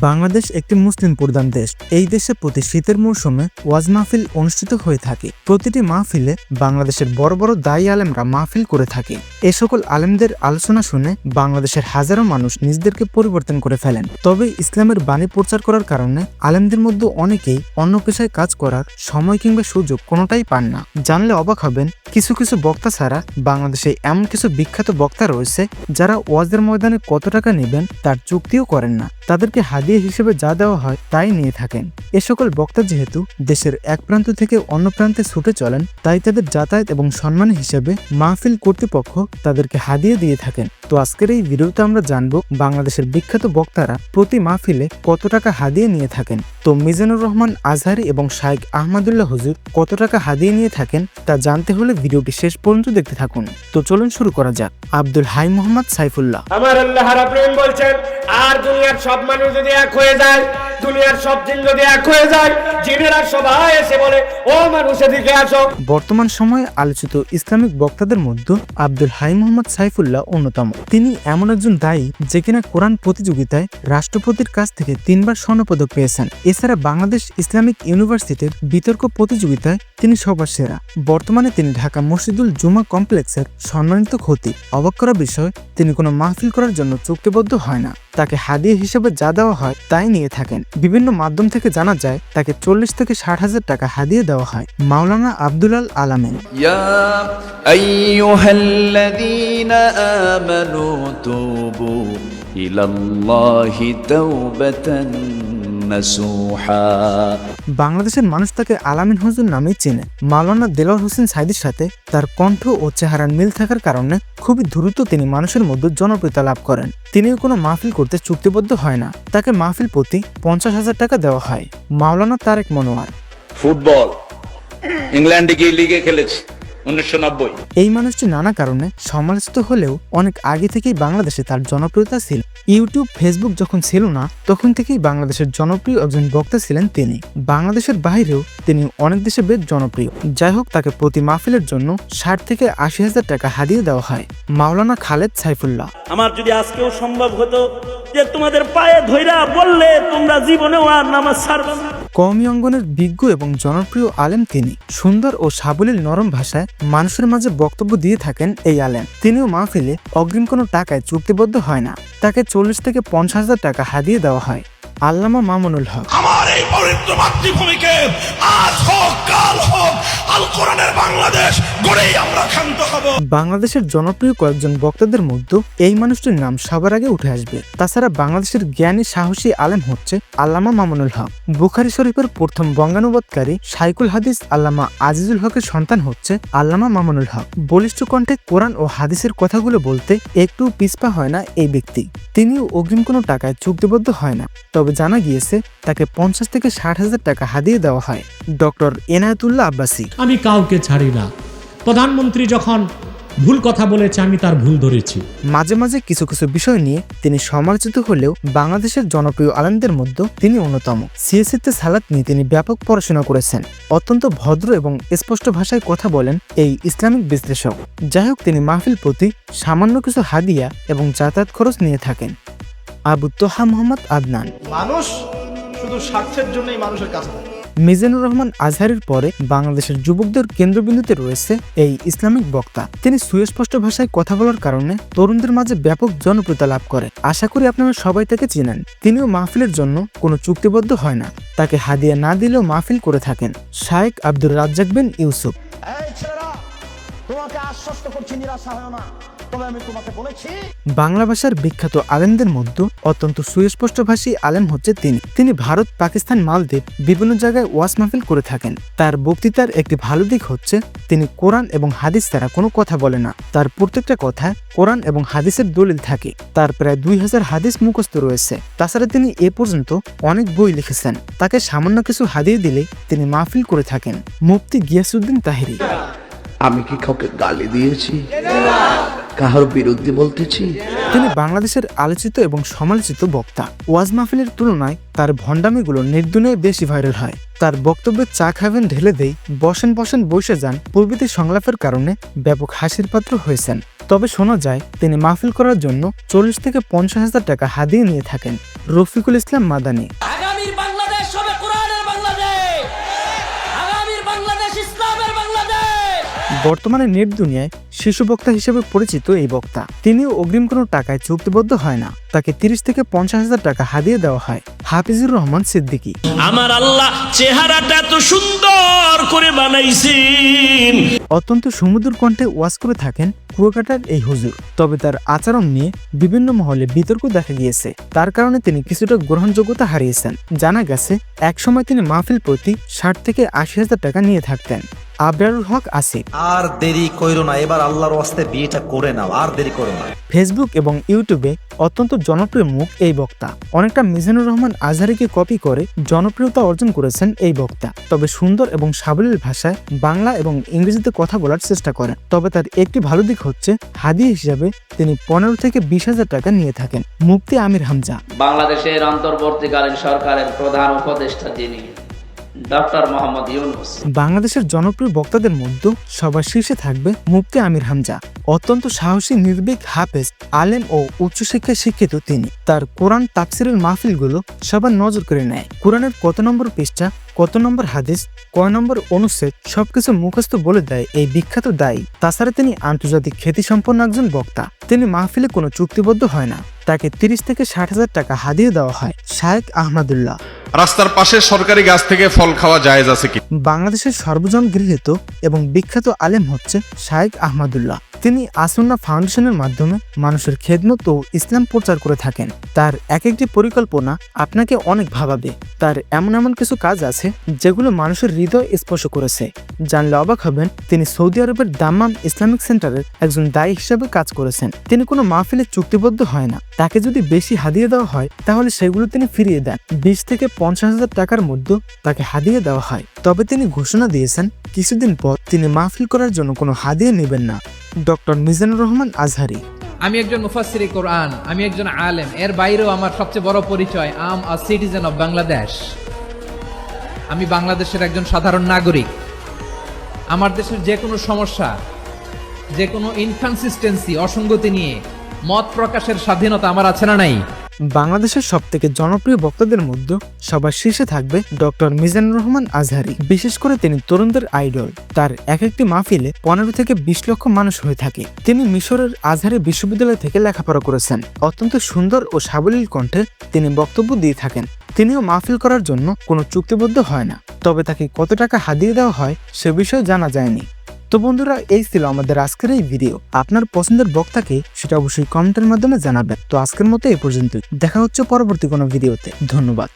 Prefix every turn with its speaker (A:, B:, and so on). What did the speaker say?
A: বাংলাদেশ একটি মুসলিম প্রধান দেশ। এই দেশে প্রতি শীতের মৌসুমে ওয়াজ মাহফিল অনুষ্ঠিত হয়ে থাকে। প্রতিটি মাহফিলে বাংলাদেশের বড় বড় দায়ী আলেমরা মাহফিল করে থাকে। এ সকল আলেমদের আলোচনা শুনে বাংলাদেশের হাজারো মানুষ নিজেদেরকে পরিবর্তন করে ফেলেন। তবে ইসলামের বাণী প্রচার করার কারণে আলেমদের মধ্যে অনেকেই অন্য পেশায় কাজ করার সময় কিংবা সুযোগ কোনোটাই পান না। জানলে অবাক হবেন, কিছু কিছু বক্তা ছাড়া বাংলাদেশে এমন কিছু বিখ্যাত বক্তা রয়েছে যারা ওয়াজের ময়দানে কত টাকা নেবেন তার চুক্তিও করেন না। তাদেরকে হাদিয়া হিসেবে যা দেওয়া হয় তাই নিয়ে থাকেন। এ সকল বক্তা যেহেতু দেশের এক প্রান্ত থেকে অন্য প্রান্তে ছুটে চলেন, তাই তাদের যাতায়াত এবং সম্মান হিসেবে মাহফিল কর্তৃপক্ষ তাদেরকে হাদিয়া দিয়ে থাকেন। তো আজকের এই ভিডিওতে আমরা জানব বাংলাদেশের বিখ্যাত বক্তারা প্রতি মাহফিলে কত টাকা হাদিয়া নিয়ে থাকেন। তো মিজানুর রহমান আজহারি এবং শাইখ আহমদুল্লাহ হুজুর কত টাকা হাদিয়া নিয়ে থাকেন তা জানতে হলে ভিডিওটি শেষ পর্যন্ত দেখতে থাকুন। তো চলুন শুরু করা যাক। আব্দুল হাই মোহাম্মদ সাইফুল্লাহ।
B: আমার আল্লাহ বলছেন, আর দুনিয়ার সব মানুষ যদি এক হয়ে যায়।
A: বর্তমান সময়ে আলোচিত ইসলামিক বক্তাদের মধ্যে আব্দুল হাই মোহাম্মদ সাইফুল্লাহ অন্যতম। তিনি এমন একজন দায়ী যে কিনা কোরআন প্রতিযোগিতায় রাষ্ট্রপতির কাছ থেকে তিনবার স্বর্ণপদক পেয়েছেন। এছাড়া বাংলাদেশ ইসলামিক ইউনিভার্সিটির বিতর্ক প্রতিযোগিতায় তিনি সবার সেরা। বর্তমানে তিনি ঢাকা মসজিদুল জুমা কমপ্লেক্সের সম্মানিত ক্ষতি অবাক করা বিষয় তিনি কোনো মাহফিল করার জন্য চুক্তিবদ্ধ হয় না। তাকে হাদিয়া হিসেবে যা দেওয়া হয় তাই নিয়ে থাকেন। বিভিন্ন মাধ্যম থেকে জানা যায়, তাকে চল্লিশ থেকে ষাট হাজার টাকা হাদিয়ে দেওয়া হয়। মাওলানা
C: আব্দুল আল আলমেন
A: বাংলাদেশের মানুষ তাকে আলামিন হুজুর নামেই চেনে। মাওলানা দেলোয়ার হোসেন সাইদের সাথে তার কণ্ঠ ও চেহারার মিল থাকার কারণে খুবই দ্রুত তিনি মানুষের মধ্যে জনপ্রিয়তা লাভ করেন। তিনি কোনো মাহফিল করতে চুক্তিবদ্ধ হয় না। তাকে মাহফিল প্রতি পঞ্চাশ হাজার টাকা দেওয়া হয়। মাওলানা তারেক মনোয়ার।
D: ফুটবল। ইংল্যান্ডে গিয়ে লিগে খেলেছে। উনিশশো
A: এই মানুষটি নানা কারণে সমালোচিত হলেও অনেক আগে থেকেই বাংলাদেশে তার জনপ্রিয়তা ছিল। ইউটিউব ফেসবুক যখন ছিল না তখন থেকেই বাংলাদেশের জনপ্রিয় একজন বক্তা ছিলেন তিনি। বাংলাদেশের বাইরেও তিনি অনেক দেশে বেশ জনপ্রিয়। যাই হোক তাকে প্রতি মাহফিলের জন্য ষাট থেকে আশি হাজার টাকা হাদিয়ে দেওয়া হয়। মাওলানা খালেদ সাইফুল্লাহ।
E: আমার যদি আজকেও সম্ভব হতো যে তোমাদের পায়ে ধইরা বললে তোমরা জীবনেও আর নামাজ ছাড়বে না।
A: কওমি অঙ্গনের বিজ্ঞ এবং জনপ্রিয় আলেম তিনি। সুন্দর ও সাবলীল নরম ভাষায় মানুষের মাঝে বক্তব্য দিয়ে থাকেন এই আলেম। তিনিও মাহফিলে অগ্রিম কোনো টাকায় চুক্তিবদ্ধ হয় না। তাকে চল্লিশ থেকে পঞ্চাশ হাজার টাকা হাদিয়ে দেওয়া হয়। আল্লামা মামুনুল হক।
F: এই পবিত্র মাতৃভূমিকে আজ হোক, কাল হোক, আল কোরআনের বাংলাদেশ গড়েই আমরা ক্ষান্ত হব।
A: বাংলাদেশের জনপ্রিয় কয়েকজন বক্তাদের মধ্যে এই মানুষটির নাম সবার আগে উঠে আসবে। তাছাড়া বাংলাদেশের জ্ঞানী, সাহসী আলেম হচ্ছে আল্লামা মামুনুল হক। বুখারি শরীফের প্রথম বঙ্গানুবাদকারী সাইকুল হাদিস আল্লামা আজিজুল হকের সন্তান হচ্ছে আল্লামা মামুনুল হক। বলিষ্ঠ কণ্ঠে কোরআন ও হাদিসের কথাগুলো বলতে একটু পিছপা হয় না এই ব্যক্তি। তিনিও অগ্রিম কোনো টাকায় চুক্তিবদ্ধ হয় না। তবে জানা গিয়েছে, তাকে পঞ্চাশ থেকে ষাট হাজার টাকা হাদিয়ে দেওয়া হয়। ডক্টর এনায়েতুল্লাহ আব্বাসী।
G: আমি কাউকে ছাড়ি না। প্রধানমন্ত্রী যখন ভুল কথা বলেছে আমি তার ভুল ধরেছি।
A: মাঝে মাঝে কিছু কিছু বিষয় নিয়ে তিনি সমালোচিত হলেও বাংলাদেশের জনপ্রিয় আলেমদের মধ্যে তিনি অন্যতম। সিএসিতে সালাত নিয়ে তিনি ব্যাপক পড়াশোনা করেছেন। অত্যন্ত ভদ্র এবং স্পষ্ট ভাষায় কথা বলেন এই ইসলামিক বিশ্লেষক। যাই হোক তিনি মাহফিল প্রতি সামান্য কিছু হাদিয়া এবং যাতায়াত খরচ নিয়ে থাকেন। আবু তোহা মোহাম্মদ আদনান।
H: মানুষ শুধু স্বার্থের জন্যই মানুষের কাছে থাকে
A: মিজানুর রহমান আজহারের পরে বাংলাদেশের যুবকদের কেন্দ্রবিন্দুতে রয়েছে এই ইসলামিক বক্তা। তিনি সুস্পষ্ট ভাষায় কথা বলার কারণে তরুণদের মাঝে ব্যাপক জনপ্রিয়তা লাভ করে। আশা করি আপনারা সবাই তাকে চেনেন। তিনিও মাহফিলের জন্য কোনো চুক্তিবদ্ধ হয় না। তাকে হাদিয়া না দিলেও মাহফিল করে থাকেন শায়েক আব্দুর রাজ্জাক বিন ইউসুফ।
H: তোমাকে আশ্বস্ত করছি নিরাশা হয় না। তবে আমি তোমাকে বলেছি
A: বাংলা ভাষার বিখ্যাত আলেমদের মধ্যে অত্যন্ত সুস্পষ্টভাষী আলেম হচ্ছে তিনি। তিনি ভারত পাকিস্তান মালদ্বীপ বিভিন্ন জায়গায় ওয়াস মাহফিল করে থাকেন। তার বক্তৃতার একটি ভালো দিক হচ্ছে তিনি কোরআন এবং হাদিস ছাড়া কোনো কথা বলে না। তার প্রত্যেকটা কথায় কোরআন এবং হাদিসের দলিল থাকে। তার প্রায় দুই হাজার হাদিস মুখস্থ রয়েছে। তাছাড়া তিনি এ পর্যন্ত অনেক বই লিখেছেন। তাকে সামান্য কিছু হাদিয়ে দিলে তিনি মাহফিল করে থাকেন। মুফতি গিয়াসুদ্দিন তাহিরি।
I: আমি কি কাউকে গালি দিয়েছি? কাহার বিরুদ্ধে বলতেছি?
A: তিনি বাংলাদেশের আলোচিত এবং সমালোচিত বক্তা। ওয়াজ মাহফিলের তুলনায় তার ভণ্ডামিগুলো নির্দুনিয়ায় বেশি ভাইরাল হয়। তার বক্তব্যে চা খাবেন ঢেলে দেই বসেন বসেন বসে যান প্রভৃতি সংলাপের কারণে ব্যাপক হাসির পাত্র হয়েছেন। তবে শোনা যায় তিনি মাহফিল করার জন্য চল্লিশ থেকে পঞ্চাশ হাজার টাকা হাদিয়ে নিয়ে থাকেন রফিকুল ইসলাম মাদানী।
J: আগামীর বাংলাদেশ হবে কোরআনের বাংলাদেশ! আগামীর বাংলাদেশ ইসলামের বাংলাদেশ!
A: বর্তমানে নেট দুনিয়ায় শিশু বক্তা হিসেবে পরিচিত এই বক্তা। তিনিও অগ্রিম কোনো টাকায় চুক্তিবদ্ধ হয় না। তাকে তিরিশ থেকে পঞ্চাশ হাজার টাকা হাদিয়ে দেওয়া হয়। হাফিজুর রহমান সিদ্দিকী।
E: আমার আল্লাহ চেহারাটা এত সুন্দর করে বানাইছেন।
A: অত্যন্ত সমুদ্র কণ্ঠে ওয়াজ করে থাকেন কুয়াকাটার এই হুজুর। তবে তার আচরণ নিয়ে বিভিন্ন মহলে বিতর্ক দেখা গিয়েছে। তার কারণে তিনি কিছুটা গ্রহণযোগ্যতা হারিয়েছেন। জানা গেছে একসময় তিনি মাহফিল প্রতি ষাট থেকে আশি হাজার টাকা নিয়ে থাকতেন। আবরারুল হক আসিফ।
H: আর দেরি কইরো না এবার আল্লাহর ওয়াস্তে বিয়েটা করে নাও আর দেরি করো না।
A: ফেসবুক এবং ইউটিউবে অত্যন্ত জনপ্রিয় মুখ এই বক্তা। অনেকটা মিজানুর রহমান আজহারিকে কপি করে জনপ্রিয়তা অর্জন করেছেন এই বক্তা। তবে সুন্দর এবং সাবলীল ভাষায় বাংলা এবং ইংরেজিতে কথা বলার চেষ্টা করেন। তবে তার একটি ভালো দিক হচ্ছে হাদিয়া হিসাবে তিনি পনেরো থেকে বিশ হাজার টাকা নিয়ে থাকেন। মুফতি আমির হামজা।
D: বাংলাদেশের অন্তর্বর্তীকালীন সরকারের প্রধান উপদেষ্টা যিনি ডক্টর মোহাম্মদ ইউনুস।
A: বাংলাদেশের জনপ্রিয় বক্তাদের মধ্যে সবার শীর্ষে থাকবে মুফতি আমির হামজা। অত্যন্ত সাহসী, নির্ভীক, হাফেজ, আলেম ও উচ্চশিক্ষায় শিক্ষিত তিনি। তার কোরআন তাফসিরের মাহফিলগুলো সবার নজর করে নেয়। কোরআনের কত নম্বর পৃষ্ঠা, কত নম্বর হাদিস, কয় নম্বর অনুচ্ছেদ, সবকিছু মুখস্থ বলে দেয় এই বিখ্যাত দায়ী। তাছাড়া তিনি আন্তর্জাতিক খ্যাতিসম্পন্ন একজন বক্তা। তিনি মাহফিলে কোনো চুক্তিবদ্ধ হয় না। তাকে তিরিশ থেকে ষাট হাজার টাকা হাদিয়ে দেওয়া হয়। শায়েক আহমদুল্লাহ।
F: রাস্তার পাশে সরকারি গাছ থেকে ফল খাওয়া জায়েজ আছে কি?
A: বাংলাদেশের সর্বজন গৃহীত এবং বিখ্যাত আলেম হচ্ছে শায়েক আহমদুল্লাহ। তিনি আসন্না ফাউন্ডেশনের মাধ্যমে মানুষের খেদমত ও ইসলাম প্রচার করে থাকেন। তার এক একটি পরিকল্পনা আপনাকে অনেক ভাবাবে। তার এমন এমন কিছু কাজ আছে যেগুলো মানুষের হৃদয় স্পর্শ করেছে। জানলে অবাক হবেন, তিনি সৌদি আরবের দাম্মাম ইসলামিক সেন্টারের একজন দায়ী হিসাবে কাজ করেছেন। তিনি কোনো মাহফিলে চুক্তিবদ্ধ হয় না। তাকে যদি বেশি হাদিয়ে দেওয়া হয়, তাহলে সেগুলো তিনি ফিরিয়ে দেন। বিশ থেকে পঞ্চাশ হাজার টাকার মধ্যে তাকে হাদিয়ে দেওয়া হয়। তবে তিনি ঘোষণা দিয়েছেন, কিছুদিন পর তিনি মাহফিল করার জন্য কোনো হাদিয়ে নেবেন না। ডক্টর মিজানুর রহমান আজহারি।
J: আমি একজন মুফাসির কোরআন, আমি একজন আলেম, এর বাইরেও আমার সবচেয়ে বড় পরিচয় I'm a citizen of Bangladesh আমি বাংলাদেশের একজন সাধারণ নাগরিক। আমার দেশের যে কোনো সমস্যা যে কোনো ইনকনসিস্টেন্সি অসঙ্গতি নিয়ে মত প্রকাশের স্বাধীনতা আমার আছে না নাই?
A: বাংলাদেশের সব থেকে জনপ্রিয় বক্তাদের মধ্যে সবার শীর্ষে থাকবে ডক্টর মিজানুর রহমান আজহারি। বিশেষ করে তিনি তরুণদের আইডল। তার এক একটি মাহফিলে পনেরো থেকে বিশ লক্ষ মানুষ হয়ে থাকে। তিনি মিশরের আজহারি বিশ্ববিদ্যালয় থেকে লেখাপড়া করেছেন। অত্যন্ত সুন্দর ও সাবলীল কণ্ঠে তিনি বক্তব্য দিয়ে থাকেন। তিনিও মাহফিল করার জন্য কোনো চুক্তিবদ্ধ হয় না। তবে তাকে কত টাকা হাদিয়ে দেওয়া হয় সে বিষয়ে জানা যায়নি। তো বন্ধুরা, এই ছিল আমাদের আজকের এই ভিডিও আপনার পছন্দের বক্তাকে সেটা অবশ্যই কমেন্টের মাধ্যমে জানাবেন। তো আজকের মতো এই পর্যন্তই। দেখা হচ্ছে পরবর্তী কোনো ভিডিওতে ধন্যবাদ।